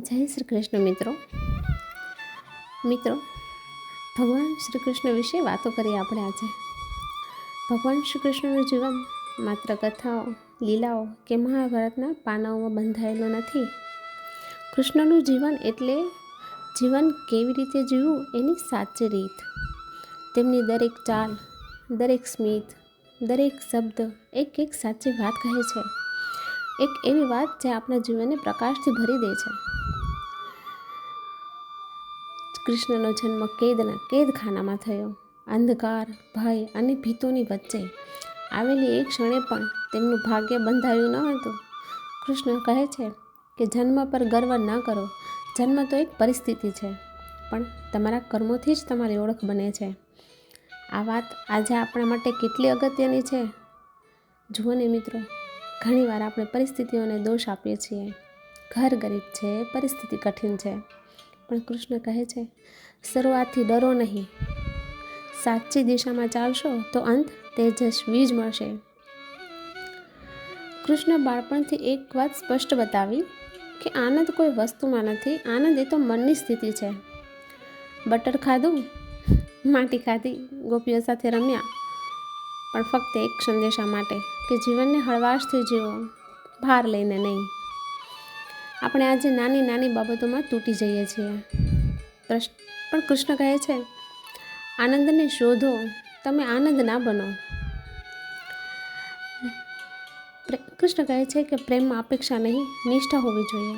જય શ્રી કૃષ્ણ મિત્રો. મિત્રો, ભગવાન શ્રી કૃષ્ણ વિશે વાતો કરીએ આપણે આજે. ભગવાન શ્રી કૃષ્ણનું જીવન માત્ર કથાઓ, લીલાઓ કે મહાભારતના પાનાઓમાં બંધાયેલું નથી. કૃષ્ણનું જીવન એટલે જીવન કેવી રીતે જીવવું એની સાચી રીત. તેમની દરેક ચાલ, દરેક સ્મિત, દરેક શબ્દ એક એક સાચી વાત કહે છે. એક એવી વાત જે આપણા જીવનને પ્રકાશથી ભરી દે છે. કૃષ્ણનો જન્મ કેદના કેદખાનામાં થયો. અંધકાર, ભય અને ભીતોની વચ્ચે. આવેલી એક ક્ષણે પણ તેમનું ભાગ્ય બંધાયું ન હતું. કૃષ્ણ કહે છે કે જન્મ પર ગર્વ ન કરો. જન્મ તો એક પરિસ્થિતિ છે, પણ તમારા કર્મોથી જ તમારી ઓળખ બને છે. આ વાત આજે આપણા માટે કેટલી અગત્યની છે? જુઓ ને મિત્રો, ઘણીવાર આપણે પરિસ્થિતિઓને દોષ આપીએ છીએ. ઘર ગરીબ છે, પરિસ્થિતિ કઠિન છે. પણ કૃષ્ણ કહે છે, શરૂઆતથી ડરો નહીં. સાચી દિશામાં ચાલશો તો અંત તેજસ્વી જ મળશે. કૃષ્ણ બાળપણથી એક વાત સ્પષ્ટ બતાવી કે આનંદ કોઈ વસ્તુમાં નથી, આનંદ એ તો મનની સ્થિતિ છે. બટર ખાધું? માટી ખાધી, ગોપીઓ સાથે રમ્યા. પણ ફક્ત એક સંદેશા માટે કે જીવનને હળવાશથી જીવો, ભાર લઈને નહીં. આપણે આજે નાની નાની બાબતોમાં તૂટી જઈએ છીએ. પણ કૃષ્ણ કહે છે, આનંદને શોધો, તમે આનંદ ના બનો. કૃષ્ણ કહે છે કે પ્રેમમાં અપેક્ષા નહીં, નિષ્ઠા હોવી જોઈએ.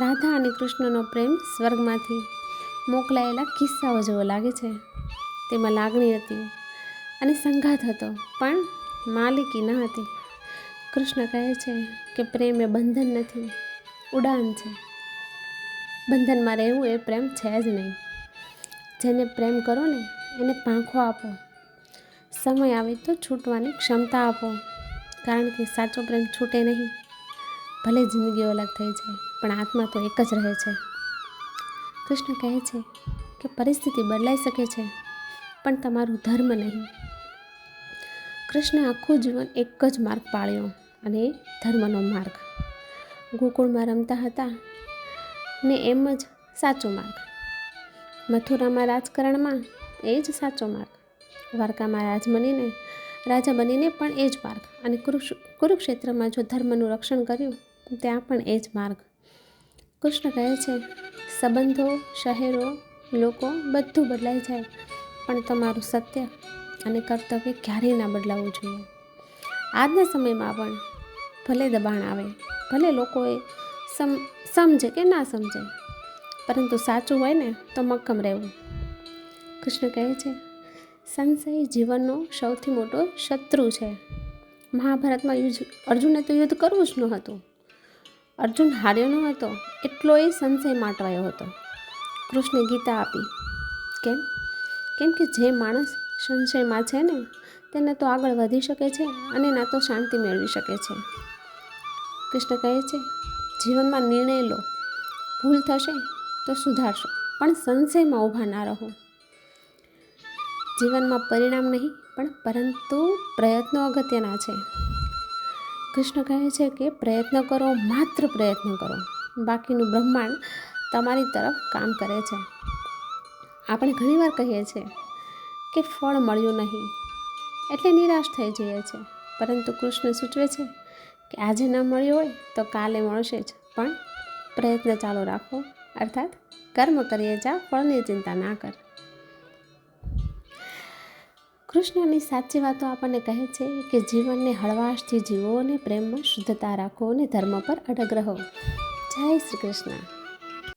રાધા અને કૃષ્ણનો પ્રેમ સ્વર્ગમાંથી મોકલાયેલા કિસ્સાઓ જેવો લાગે છે. તેમાં લાગણી હતી અને સંઘાત હતો, પણ માલિકી ન હતી. કૃષ્ણ કહે છે કે પ્રેમ એ બંધન નથી. ઉડાન છે. બંધનમાં રહેવું એ પ્રેમ છે જ નહીં. જેને પ્રેમ કરો ને, એને પાંખો આપો. સમય આવે તો છૂટવાની ક્ષમતા આપો. કારણ કે સાચો પ્રેમ છૂટે નહીં. ભલે જિંદગીઓ અલગ થઈ જાય, પણ આત્મા તો એક જ રહે છે. કૃષ્ણ કહે છે કે પરિસ્થિતિ બદલાઈ શકે છે, પણ તમારું ધર્મ નહીં. કૃષ્ણે આખું જીવન એક જ માર્ગ પાળ્યો, અને ધર્મનો માર્ગ. ગોકુળમાં રમતા હતા ને એમ જ સાચો માર્ગ. મથુરામાં રાજકારણમાં એ જ સાચો માર્ગ. દ્વારકામાં રાજ બનીને, રાજા બનીને પણ એ જ માર્ગ. અને કુરુક્ષેત્રમાં જો ધર્મનું રક્ષણ કર્યું, ત્યાં પણ એ જ માર્ગ. કૃષ્ણ કહે છે, સંબંધો, શહેરો, લોકો બધું બદલાઈ જાય, પણ તમારું સત્ય અને કર્તવ્ય ક્યારેય ના બદલાવવું જોઈએ. આજના સમયમાં પણ ભલે દબાણ આવે ભલે લોકોએ સમ, સમજે કે ના સમજે, પરંતુ સાચું હોય ને તો મક્કમ રહેવું. કૃષ્ણ કહે છે, સંશય જીવનનો સૌથી મોટો શત્રુ છે. મહાભારતમાં યુદ્ધ, અર્જુને તો યુદ્ધ કરવું જ ન હતું અર્જુન હાર્યો ન હતો એટલો એ સંશય માટવાયો હતો. કૃષ્ણે ગીતા આપી, કેમ? કેમ કે જે માણસ સંશયમાં છે ને, તેને તો આગળ વધી શકે છે અને ના તો શાંતિ મેળવી શકે છે. કૃષ્ણ કહે છે, જીવનમાં નિર્ણય લો. ભૂલ થશે તો સુધારશો, પણ સંશયમાં ઊભા ના રહો. જીવનમાં પરિણામ નહીં, પણ પરંતુ પ્રયત્નો અગત્યના છે. કૃષ્ણ કહે છે કે, પ્રયત્ન કરો, માત્ર પ્રયત્ન કરો. બાકીનું બ્રહ્માંડ તમારી તરફ કામ કરે છે. આપણે ઘણીવાર કહીએ છીએ કે ફળ મળ્યું નહીં, એટલે નિરાશ થઈ જઈએ છીએ. પરંતુ કૃષ્ણ સૂચવે છે કે આજે ન મળ્યું હોય તો કાલે મળશે જ. પણ પ્રયત્ન ચાલુ રાખો. અર્થાત કર્મ કરીએ જા ફળની ચિંતા ના કર. કૃષ્ણની સાચી વાતો આપણને કહે છે કે જીવનને હળવાશથી જીવો અને પ્રેમમાં શુદ્ધતા રાખો અને ધર્મ પર અડગ રહો. જય શ્રી કૃષ્ણ.